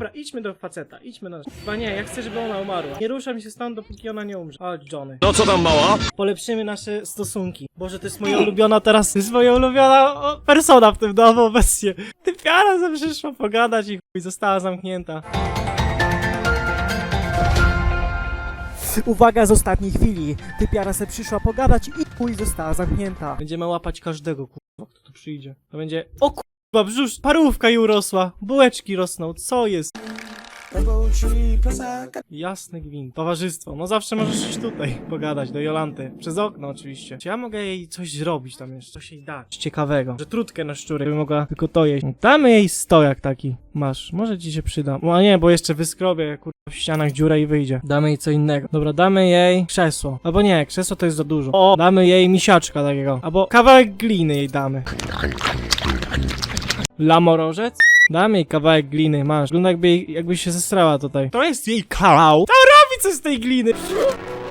Dobra, idźmy do faceta, idźmy na... Chyba nie, ja chcę, żeby ona umarła. Nie ruszam się stąd, dopóki ona nie umrze. Chodź, Johnny. No co tam mała? Polepszymy nasze stosunki. Boże, to jest moja ulubiona teraz, to jest moja ulubiona o, persona w tym domu obecnie. Typiara ze przyszła pogadać i chuj, została zamknięta. Uwaga z ostatniej chwili. Typiara se przyszła pogadać i chuj została zamknięta. Będziemy łapać każdego, kurwa, kto tu przyjdzie. To będzie... O kurwa, brzusz, parówka jej urosła, bułeczki rosną, co jest? Jasny gwint. Towarzystwo. No zawsze możesz iść tutaj, pogadać do Jolanty. Przez okno oczywiście. Czy ja mogę jej coś zrobić tam jeszcze? Coś jej dać? Ciekawego. Że trutkę na szczury, by mogła tylko to jeść. Damy jej stojak taki. Masz. Może ci się przyda. No a nie, bo jeszcze wyskrobię, kurwa, w ścianach dziurę i wyjdzie. Damy jej co innego. Dobra, damy jej krzesło. Albo nie, krzesło to jest za dużo. O, damy jej misiaczka takiego. Albo kawałek gliny jej damy. Lamorożec? Damy jej kawałek gliny, masz. Wygląda jakby, jej- jakby się zestrała tutaj. To jest jej kanał. Tam robi coś z tej gliny.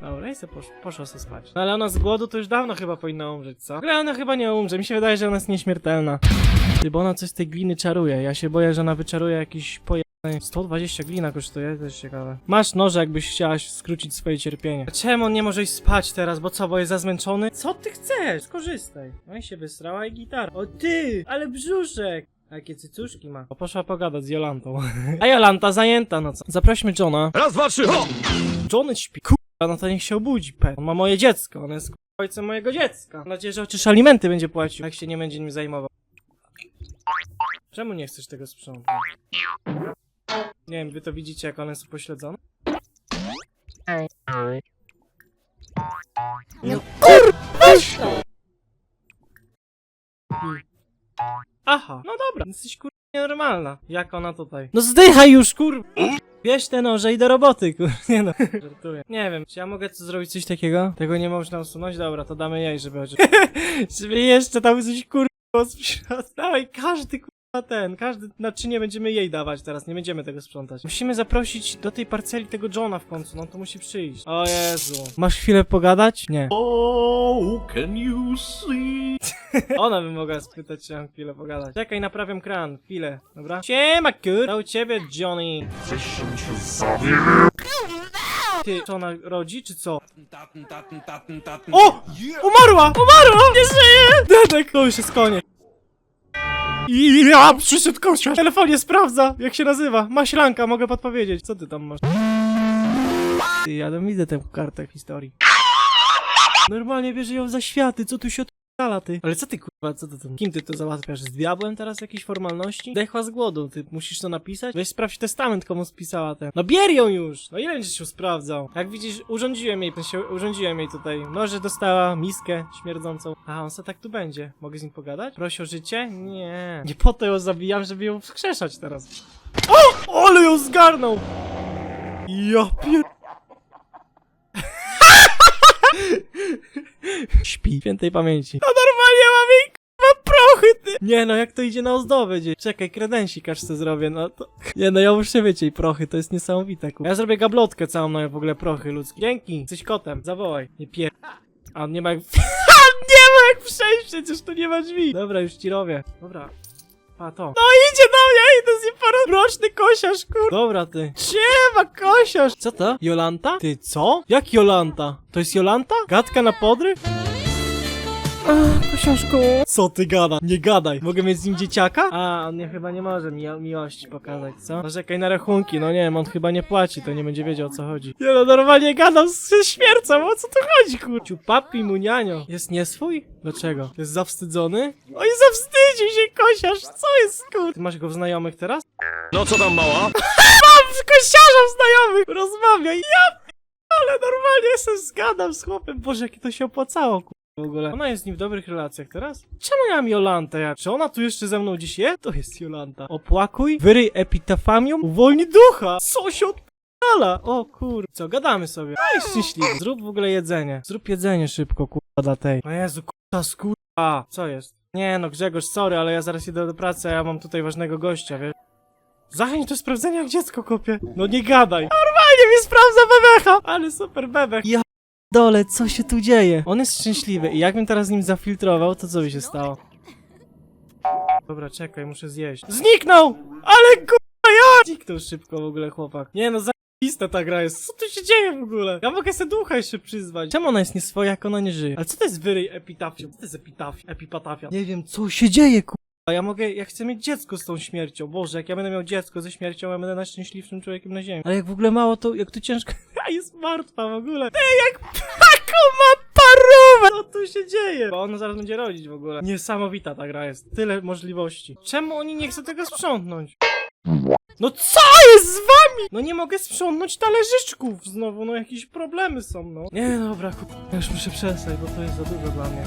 Dobra, i se posz, poszła sobie spać. No ale ona z głodu to już dawno chyba powinna umrzeć, co? Ale ona chyba nie umrze, mi się wydaje, że ona jest nieśmiertelna. Ty, bo ona coś z tej gliny czaruje. Ja się boję, że ona wyczaruje jakiś pojemny... 120 glina kosztuje, to jest ciekawe. Masz noże, jakbyś chciałaś skrócić swoje cierpienie. Czemu on nie może iść spać teraz, bo co, bo jest za zmęczony? Co ty chcesz? Skorzystaj. No i się wystrała i gitara. O ty, ale brzuszek. A Jakie cycuszki ma. O, poszła pogadać z Jolantą. A Jolanta zajęta, no co? Zaprośmy Johna. Raz, dwa, trzy, ho! Johnny śpi. Kurwa, no to niech się obudzi, pet. On ma moje dziecko, on jest kurwa, ojcem mojego dziecka. Mam nadzieję, że chociaż alimenty będzie płacił, jak się nie będzie nim zajmował. Czemu nie chcesz tego sprzątać? Nie wiem, wy to widzicie, jak one są pośledzone? Aha, no dobra, jesteś kurwa nienormalna. Jak ona tutaj? No zdychaj już, kurwa! Bierz te noże i do roboty, kur... Nie no, żartuję. Nie wiem, czy ja mogę tu zrobić coś takiego? Tego nie można usunąć? Dobra, to damy jej, żeby... żeby jeszcze tam coś sprzątać. Dawaj, każdy kurwa ten, każdy naczynie będziemy jej dawać teraz, nie będziemy tego sprzątać. Musimy zaprosić do tej parceli tego Johna w końcu, no to musi przyjść. O Jezu. Masz chwilę pogadać? Nie. Oh, can you see? Ona by mogła spytać, mam chwilę pogadać. Czekaj, naprawiam kran, chwilę, dobra? Siema, kur! To u ciebie, Johnny. Ty, czy ona rodzi, czy co? O! Umarła! Umarła! Nie żyje! Dedek, to już jest koniec. I ja przyszedł kościół. Telefonie sprawdza, jak się nazywa. Maślanka, mogę podpowiedzieć. Co ty tam masz? Ty, ja tam widzę tę kartę historii. Normalnie bierze ją za światy, co tu się odpala, ty? Ale co ty kurwa, co ty tam? Kim ty to załatwiasz? Z diabłem teraz jakieś formalności? Dechła z głodu, ty musisz to napisać? Weź sprawdź testament, komu spisała ten. No bier ją już! No ile będziesz ją sprawdzał? Jak widzisz, urządziłem jej, się, urządziłem jej tutaj. Noże dostała, miskę śmierdzącą. A on tak tu będzie. Mogę z nim pogadać? Prosi o życie? Nie. Nie po to ją zabijam, żeby ją wskrzeszać teraz. O! Ale ją zgarnął! Ja pier... Śpi. Świętej pamięci. No normalnie mam jej kurwa prochy, ty! Nie no, jak to idzie na ozdobę gdzieś. Czekaj, kredensik aż se zrobię, no to... Nie no, ja muszę mieć jej prochy, to jest niesamowite, kurwa. Ja zrobię gablotkę całą na w ogóle prochy ludzkie. Dzięki, jesteś kotem, zawołaj. Nie pier... A on nie ma jak... nie ma jak przejść, przecież tu nie ma drzwi. Dobra, już ci robię. Dobra. A to. No idzie do mnie nieporoczny kosiarz, kur... Dobra ty. Siema, kosiarz! Co to? Jolanta? Ty co? Jak Jolanta? To jest Jolanta? Gadka na podry? Ach, kosiaszku. Co ty gada? Nie gadaj. Mogę mieć z nim dzieciaka? A, on nie, chyba nie może mi miłości pokazać, co? Narzekaj na rachunki, no nie wiem, on chyba nie płaci, to nie będzie wiedział o co chodzi. Nie no, normalnie gadam z ze śmiercą, o co tu chodzi, kurciu? Papi munianio. Jest nie swój? Dlaczego? Jest zawstydzony? Oj, zawstydził się kosiarz, co jest, kur... Ty masz go w znajomych teraz? No co tam mała? z kościarzem znajomych rozmawia. Ja ale normalnie się zgadam z chłopem. Boże, jakie to się opłacało, ku... w ogóle. Ona jest z nim w dobrych relacjach teraz? Czemu ja mam Jolantę? Jak? Czy ona tu jeszcze ze mną dziś jest? To jest Jolanta. Opłakuj, wyryj epitafamium, uwolni ducha. Co się odpala? O kur... Co, gadamy sobie. A jest szczęśliwy. Zrób w ogóle jedzenie. Zrób jedzenie szybko, kurwa, dla tej. O Jezu, kurwa, skurwa. Co jest? Nie no, Grzegorz, sorry, ale ja zaraz idę do pracy, a ja mam tutaj ważnego gościa, wiesz? Zachęć do sprawdzenia, jak dziecko kopie. No nie gadaj. Normalnie mi sprawdza bebecha. Ale super bebech. Ja dole, co się tu dzieje? On jest szczęśliwy i jakbym teraz z nim zafiltrował, to co by się stało? Dobra, czekaj, muszę zjeść. Zniknął! Ale kurwa ja! Zniknął szybko w ogóle chłopak. Nie no, zajebista ta gra jest. Co tu się dzieje w ogóle? Ja mogę sobie ducha jeszcze przyzwać. Czemu ona jest nieswoja, jak ona nie żyje? Ale co to jest wyryj epitafium? Co to jest epitafia? Epipatafia? Nie wiem, co się dzieje, ku... A ja mogę, ja chcę mieć dziecko z tą śmiercią. Boże, jak ja będę miał dziecko ze śmiercią, ja będę najszczęśliwszym człowiekiem na ziemi. Ale jak w ogóle mało to, jak to ciężko... Jest martwa w ogóle. Ty, jak taką ma parówę! Co tu się dzieje? Bo ona zaraz będzie rodzić w ogóle. Niesamowita ta gra jest. Tyle możliwości. Czemu oni nie chcą tego sprzątnąć? No co jest z wami? No nie mogę sprzątnąć talerzyczków znowu, no jakieś problemy są, no. Nie, dobra, ku... ja już muszę przestać, bo to jest za dużo dla mnie.